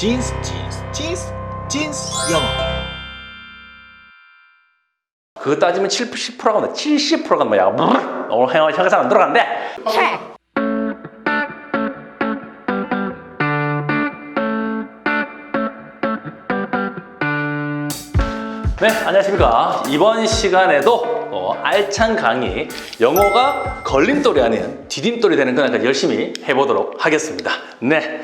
진스 진스 진스 진스 영어 그거 따지면 7, 10%가 뭐야? 70%가 뭐야? 오늘 형, 형상 안 들어간대? 네, 안녕하십니까. 이번 시간에도 어, 알찬 강의, 영어가 걸림돌이 아닌 디딤돌이 되는 그날까지 열심히 해보도록 하겠습니다. 네.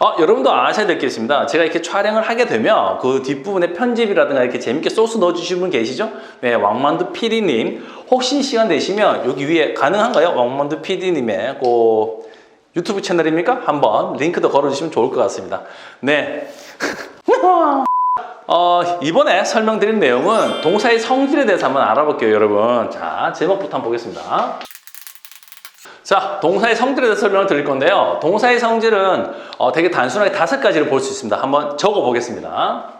어, 여러분도 아셔야 될 게 있습니다. 제가 이렇게 촬영을 하게 되면 그 뒷부분에 편집이라든가 이렇게 재밌게 소스 넣어주시는 분 계시죠? 네, 왕만두 PD님. 혹시 시간 되시면 여기 위에 가능한가요? 왕만두 PD님의 그 유튜브 채널입니까? 한번 링크도 걸어주시면 좋을 것 같습니다. 네. 어, 이번에 설명드릴 내용은 동사의 성질에 대해서 한번 알아볼게요, 여러분. 자, 제목부터 한번 보겠습니다. 자, 동사의 성질에 대해서 설명을 드릴 건데요. 동사의 성질은 어, 되게 단순하게 다섯 가지를 볼 수 있습니다. 한번 적어 보겠습니다.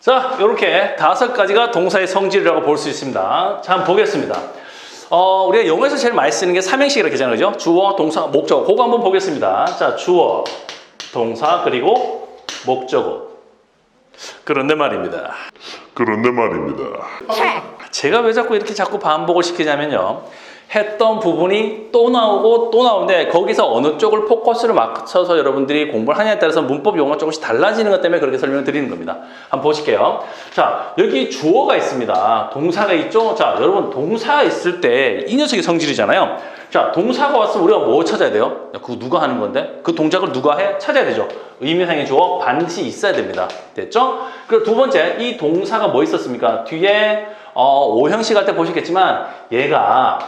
자, 이렇게 다섯 가지가 동사의 성질이라고 볼 수 있습니다. 자, 한번 보겠습니다. 어, 우리가 영어에서 제일 많이 쓰는 게 삼행시라고 하잖아요. 그죠? 주어, 동사, 목적어. 그거 한번 보겠습니다. 자, 주어, 동사, 그리고 목적어. 그런데 말입니다. 그런데 말입니다. 제가 왜 자꾸 이렇게 자꾸 반복을 시키냐면요. 했던 부분이 또 나오고 또 나오는데 거기서 어느 쪽을 포커스를 맞춰서 여러분들이 공부를 하냐에 따라서 문법 용어가 조금씩 달라지는 것 때문에 그렇게 설명을 드리는 겁니다. 한번 보실게요. 자, 여기 주어가 있습니다. 동사가 있죠? 자, 여러분 동사가 있을 때 이 녀석이 성질이잖아요. 자, 동사가 왔으면 우리가 뭐 찾아야 돼요? 야, 그거 누가 하는 건데? 그 동작을 누가 해? 찾아야 되죠. 의미상의 주어 반드시 있어야 됩니다. 됐죠? 그리고 두 번째, 이 동사가 뭐 있었습니까? 뒤에 어, 오형식 할 때 보시겠지만 얘가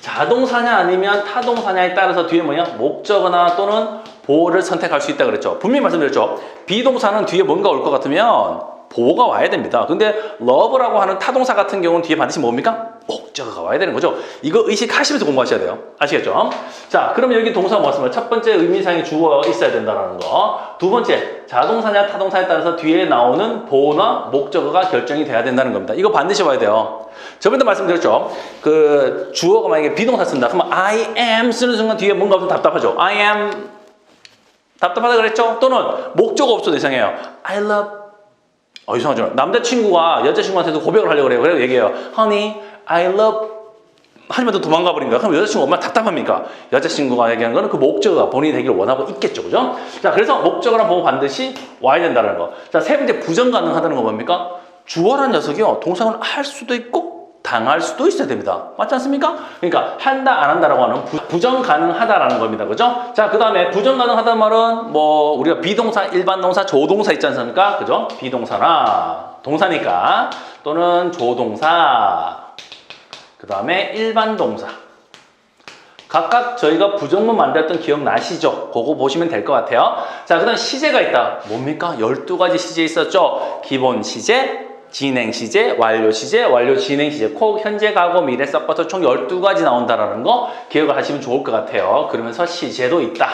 자동사냐 아니면 타동사냐에 따라서 뒤에 뭐냐 목적어나 또는 보호를 선택할 수 있다 그랬죠. 분명히 말씀드렸죠. 비동사는 뒤에 뭔가 올 것 같으면 보호가 와야 됩니다. 근데 love라고 하는 타동사 같은 경우는 뒤에 반드시 뭡니까? 목적어가 와야 되는 거죠. 이거 의식하시면서 공부하셔야 돼요. 아시겠죠? 자, 그러면 여기 동사 뭐였습니까? 첫 번째 의미상의 주어 있어야 된다는 거. 두 번째, 자동사냐 타동사에 따라서 뒤에 나오는 보호나 목적어가 결정이 돼야 된다는 겁니다. 이거 반드시 와야 돼요. 저번에도 말씀드렸죠. 그 주어가 만약에 비동사 쓴다. 그러면 I am 쓰는 순간 뒤에 뭔가 없으면 답답하죠. I am 답답하다 그랬죠? 또는 목적어 없어도 이상해요. I love 어, 이상하죠. 남자친구가 여자친구한테도 고백을 하려고 그래요. 그래서 얘기해요. Honey, I love 하지만 또 도망가 버린다. 그럼 여자친구 얼마나 답답합니까? 여자친구가 얘기하는 거는 그 목적어가 본인이 되기를 원하고 있겠죠. 그죠? 자, 그래서 목적어랑 보고 반드시 와야 된다는 거. 자, 세 번째 부정 가능하다는 건 뭡니까? 주어란 녀석이요. 동사는 할 수도 있고 당할 수도 있어야 됩니다. 맞지 않습니까? 그러니까 한다 안 한다라고 하는 부, 부정 가능하다라는 겁니다. 그죠? 자, 그다음에 부정 가능하다는 말은 뭐 우리가 비동사, 일반 동사, 조동사 있지 않습니까? 그죠? 비동사나 동사니까 또는 조동사 그다음에 일반 동사 각각 저희가 부정문 만들었던 기억 나시죠? 그거 보시면 될 것 같아요. 자, 그 다음 시제가 있다. 뭡니까? 12가지 시제 있었죠? 기본 시제, 진행 시제, 완료 시제, 완료 진행 시제, 코, 현재, 과거, 미래 섞어서 총 12가지 나온다라는 거 기억을 하시면 좋을 것 같아요. 그러면서 시제도 있다.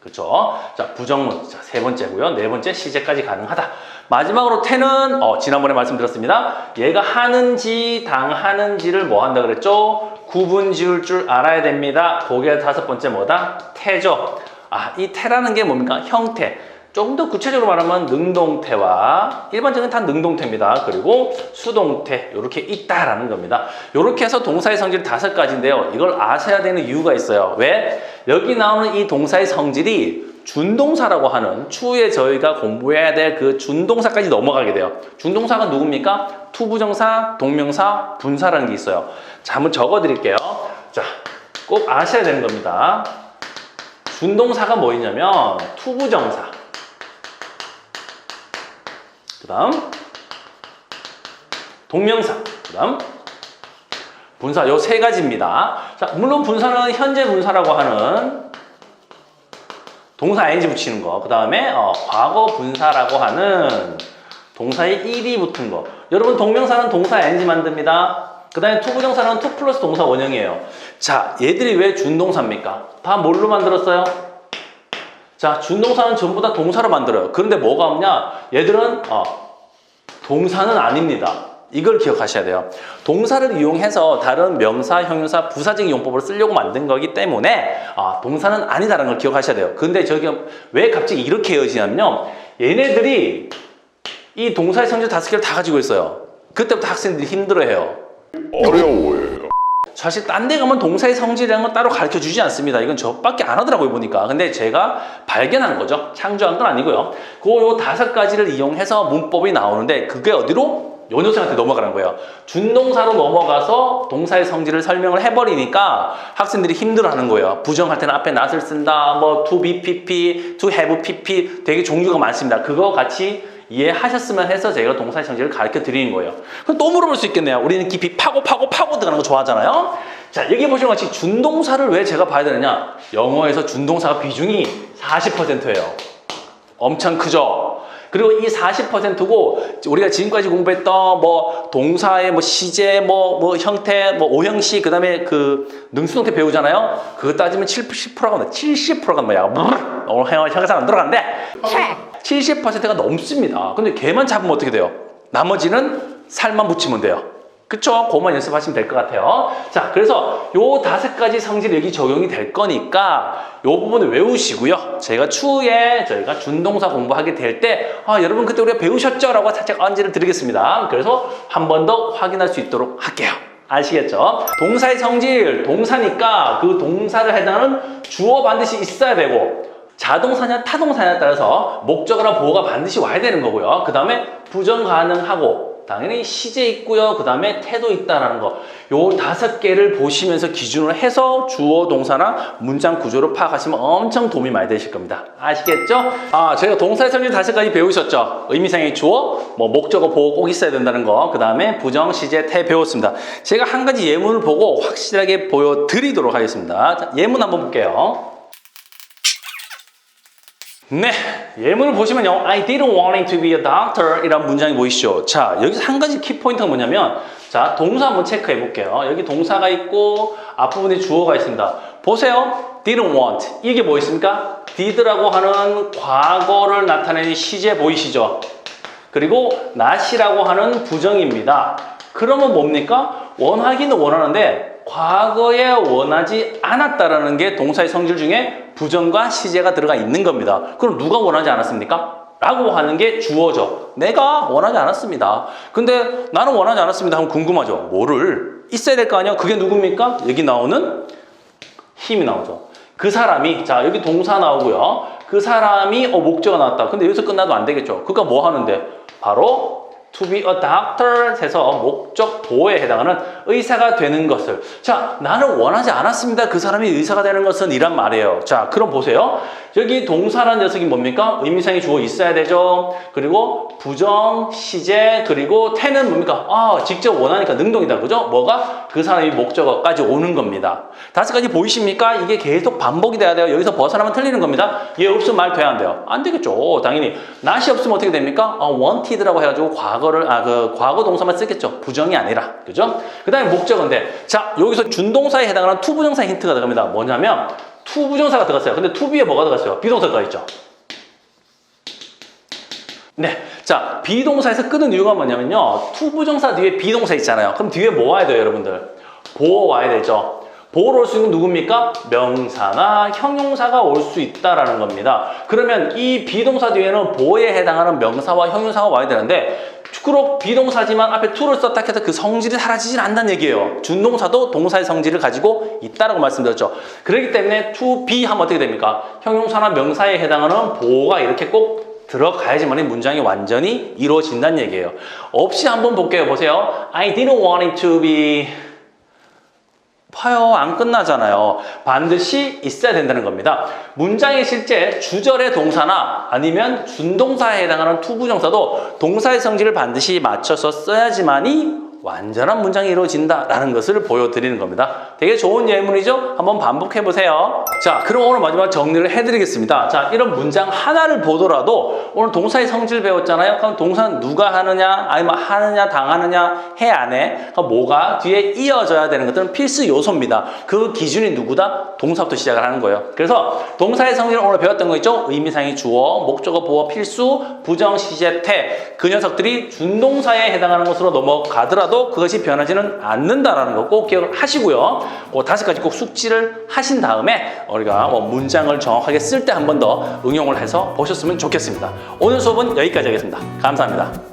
그렇죠? 자, 부정문. 자, 세 번째고요. 네 번째 시제까지 가능하다. 마지막으로 태는 어, 지난번에 말씀드렸습니다. 얘가 하는지 당하는지를 뭐 한다 그랬죠? 구분 지을 줄 알아야 됩니다. 그게 다섯 번째 뭐다? 태죠. 아, 이 태라는 게 뭡니까? 형태. 조금 더 구체적으로 말하면 능동태와 일반적인 다 능동태입니다. 그리고 수동태 이렇게 있다라는 겁니다. 이렇게 해서 동사의 성질 다섯 가지인데요. 이걸 아셔야 되는 이유가 있어요. 왜? 여기 나오는 이 동사의 성질이 준동사라고 하는 추후에 저희가 공부해야 될 그 준동사까지 넘어가게 돼요. 준동사가 누굽니까? 투부정사, 동명사, 분사라는 게 있어요. 자, 한번 적어 드릴게요. 자, 꼭 아셔야 되는 겁니다. 준동사가 뭐였냐면 투부정사. 그 다음 동명사 그 다음 분사 요 세 가지입니다. 자 물론 분사는 현재 분사라고 하는 동사 ing 붙이는 거 그 다음에 어, 과거 분사라고 하는 동사에 1이 붙은 거. 여러분 동명사는 동사 ing 만듭니다. 그 다음에 투부정사는 투 플러스 동사 원형이에요. 자 얘들이 왜 준동사입니까? 다 뭘로 만들었어요 자, 준동사는 전부 다 동사로 만들어요. 그런데 뭐가 없냐? 얘들은 어, 동사는 아닙니다. 이걸 기억하셔야 돼요. 동사를 이용해서 다른 명사, 형용사, 부사적 이용법을 쓰려고 만든 거기 때문에 아, 동사는 아니다라는 걸 기억하셔야 돼요. 근데 저기 왜 갑자기 이렇게 이어지냐면요. 얘네들이 이 동사의 성질 다섯 개를 다 가지고 있어요. 그때부터 학생들이 힘들어해요. 어려워요. 사실 딴 데 가면 동사의 성질이라는 건 따로 가르쳐 주지 않습니다. 이건 저밖에 안 하더라고요, 보니까. 근데 제가 발견한 거죠. 창조한 건 아니고요. 그요 다섯 가지를 이용해서 문법이 나오는데 그게 어디로? 요 녀석한테 넘어가는 거예요. 준동사로 넘어가서 동사의 성질을 설명을 해버리니까 학생들이 힘들어하는 거예요. 부정할 때는 앞에 not을 쓴다, 뭐 to be pp, to have pp 되게 종류가 많습니다. 그거 같이 이해하셨으면 해서 제가 동사의 성질을 가르쳐 드리는 거예요. 그럼 또 물어볼 수 있겠네요. 우리는 깊이 파고 파고 파고 들어가는 거 좋아하잖아요. 자, 여기 보시는 같이 준동사를 왜 제가 봐야 되느냐? 영어에서 준동사가 비중이 40%예요. 엄청 크죠? 그리고 이 40%고 우리가 지금까지 공부했던 뭐 동사의 뭐 시제 뭐 뭐 형태 뭐 오형식 그다음에 그 능수동태 배우잖아요. 그거 따지면 70%가 뭐야? 70%가 뭐야? 오늘 형사 안 들어가는데 70%가 넘습니다. 근데 걔만 잡으면 어떻게 돼요? 나머지는 살만 붙이면 돼요. 그쵸? 그만 연습하시면 될 것 같아요. 자, 그래서 요 다섯 가지 성질이 여기 적용이 될 거니까 요 부분을 외우시고요. 제가 추후에 저희가 준동사 공부하게 될 때, 아, 여러분 그때 우리가 배우셨죠? 라고 살짝 언지를 드리겠습니다. 그래서 한 번 더 확인할 수 있도록 할게요. 아시겠죠? 동사의 성질, 동사니까 그 동사를 해당하는 주어 반드시 있어야 되고, 자동사냐 타동사냐에 따라서 목적어나 보호가 반드시 와야 되는 거고요. 그 다음에 부정 가능하고 당연히 시제 있고요. 그 다음에 태도 있다라는 거. 요 다섯 개를 보시면서 기준으로 해서 주어 동사나 문장 구조를 파악하시면 엄청 도움이 많이 되실 겁니다. 아시겠죠? 아, 저희가 동사의 성질 다섯 가지 배우셨죠? 의미상의 주어, 뭐 목적어 보호 꼭 있어야 된다는 거. 그 다음에 부정, 시제, 태 배웠습니다. 제가 한 가지 예문을 보고 확실하게 보여드리도록 하겠습니다. 자, 예문 한번 볼게요. 네, 예문을 보시면요. I didn't want him to be a doctor 이란 문장이 보이시죠? 자, 여기서 한 가지 키포인트가 뭐냐면 자, 동사 한번 체크해 볼게요. 여기 동사가 있고 앞부분에 주어가 있습니다. 보세요. didn't want. 이게 뭐 있습니까? did라고 하는 과거를 나타내는 시제 보이시죠? 그리고 not이라고 하는 부정입니다. 그러면 뭡니까? 원하기는 원하는데 과거에 원하지 않았다라는 게 동사의 성질 중에 부정과 시제가 들어가 있는 겁니다. 그럼 누가 원하지 않았습니까? 라고 하는 게 주어죠. 내가 원하지 않았습니다. 근데 나는 원하지 않았습니다 하면 궁금하죠. 뭐를? 있어야 될 거 아니야? 그게 누굽니까? 여기 나오는 힘이 나오죠. 그 사람이, 자, 여기 동사 나오고요. 그 사람이, 어, 목적어 나왔다. 근데 여기서 끝나도 안 되겠죠. 그니까 뭐 하는데? 바로 to be a doctor 해서 목적 보호에 해당하는 의사가 되는 것을. 자 나는 원하지 않았습니다. 그 사람이 의사가 되는 것은 이란 말이에요. 자 그럼 보세요. 여기 동사라는 녀석이 뭡니까? 의미상의 주어 있어야 되죠. 그리고 부정 시제 그리고 태는 뭡니까? 아 직접 원하니까 능동이다. 그죠? 뭐가? 그 사람이 목적어까지 오는 겁니다. 다섯 가지 보이십니까? 이게 계속 반복이 돼야 돼요. 여기서 벗어나면 틀리는 겁니다. 얘 없으면 말 돼야 안 돼요? 안 되겠죠. 당연히. not이 없으면 어떻게 됩니까? 아, wanted라고 해가지고 과거 를 아 그 과거 동사만 쓰겠죠 부정이 아니라 그죠 그 다음에 목적어인데 자 여기서 준동사에 해당하는 투부정사 힌트가 들어갑니다 뭐냐면 투부정사가 들어갔어요 근데 투비에 뭐가 들어갔어요 비동사가 있죠 네. 자, 비동사에서 끄는 이유가 뭐냐면요. 투부정사 뒤에 비동사 있잖아요. 그럼 뒤에 뭐 와야 돼요, 여러분들? 보어 와야 되죠. 보어로 올수 있는 누굽니까? 명사나 형용사가 올 수 있다라는 겁니다. 그러면 이 비동사 뒤에는 보어에 해당하는 명사와 형용사가 와야 되는데 그렇 비동사지만 앞에 to를 썼다 해서 그 성질이 사라지진 않는다는 얘기예요. 준동사도 동사의 성질을 가지고 있다라고 말씀드렸죠. 그렇기 때문에 to be 하면 어떻게 됩니까? 형용사나 명사에 해당하는 보어가 이렇게 꼭 들어가야지만 이 문장이 완전히 이루어진다는 얘기예요. 없이 한번 볼게요. 보세요. I didn't want it to be 파요 안 끝나잖아요. 반드시 있어야 된다는 겁니다. 문장의 실제 주절의 동사나 아니면 준동사에 해당하는 투부정사도 동사의 성질을 반드시 맞춰서 써야지만이 완전한 문장이 이루어진다라는 것을 보여드리는 겁니다. 되게 좋은 예문이죠? 한번 반복해 보세요. 자, 그럼 오늘 마지막 정리를 해드리겠습니다. 자, 이런 문장 하나를 보더라도 오늘 동사의 성질 배웠잖아요. 그럼 동사는 누가 하느냐, 아니면 하느냐, 당하느냐, 해, 안 해. 그러니까 뭐가 뒤에 이어져야 되는 것들은 필수 요소입니다. 그 기준이 누구다? 동사부터 시작을 하는 거예요. 그래서 동사의 성질을 오늘 배웠던 거 있죠? 의미상의 주어, 목적어, 보어, 필수, 부정, 시제, 태. 그 녀석들이 준동사에 해당하는 것으로 넘어가더라 도 그것이 변하지는 않는다라는 거 꼭 기억을 하시고요. 그 다섯 가지 꼭 숙지를 하신 다음에 우리가 뭐 문장을 정확하게 쓸 때 한 번 더 응용을 해서 보셨으면 좋겠습니다. 오늘 수업은 여기까지 하겠습니다. 감사합니다.